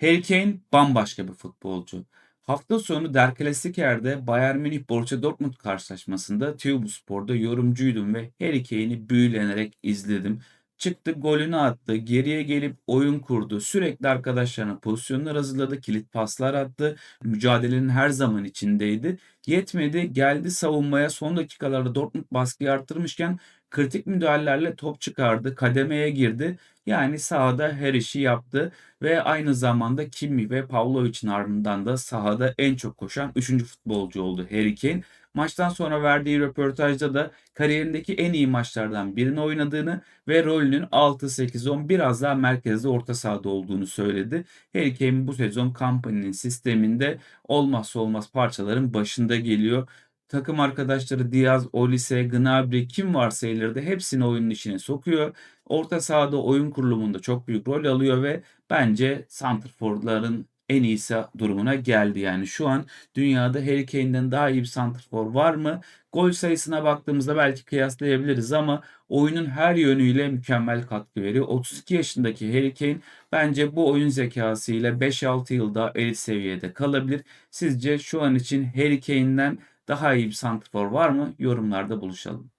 Harry Kane bambaşka bir futbolcu. Hafta sonu Der Klassiker'de Bayern Münih Borussia Dortmund karşılaşmasında TVBUSPOR'da yorumcuydum ve Harry Kane'i büyülenerek izledim. Çıktı golünü attı, geriye gelip oyun kurdu, sürekli arkadaşlarına pozisyonlar hazırladı, kilit paslar attı, mücadelenin her zaman içindeydi. Yetmedi, geldi savunmaya son dakikalarda Dortmund baskıyı arttırmışken kritik müdahalelerle top çıkardı, kademeye girdi. Yani sahada her işi yaptı ve aynı zamanda Kimi ve Pavlovic'in ardından da sahada en çok koşan 3. futbolcu oldu Harry Kane. Maçtan sonra verdiği röportajda da kariyerindeki en iyi maçlardan birini oynadığını ve rolünün 6-8-10 biraz daha merkezde orta sahada olduğunu söyledi. Harry Kane bu sezon Company'nin sisteminde olmazsa olmaz parçaların başında geliyor. Takım arkadaşları Diaz, Olise, Gnabry kim varsa ileride hepsini oyunun içine sokuyor. Orta sahada oyun kurulumunda çok büyük rol alıyor ve bence santrforların en iyisi durumuna geldi. Yani şu an dünyada Harry Kane'den daha iyi bir santrfor var mı? Gol sayısına baktığımızda belki kıyaslayabiliriz ama oyunun her yönüyle mükemmel katkı veriyor. 32 yaşındaki Harry Kane bence bu oyun zekası ile 5-6 yılda elit seviyede kalabilir. Sizce şu an için Harry Kane'den daha iyi bir santrfor var mı? Yorumlarda buluşalım.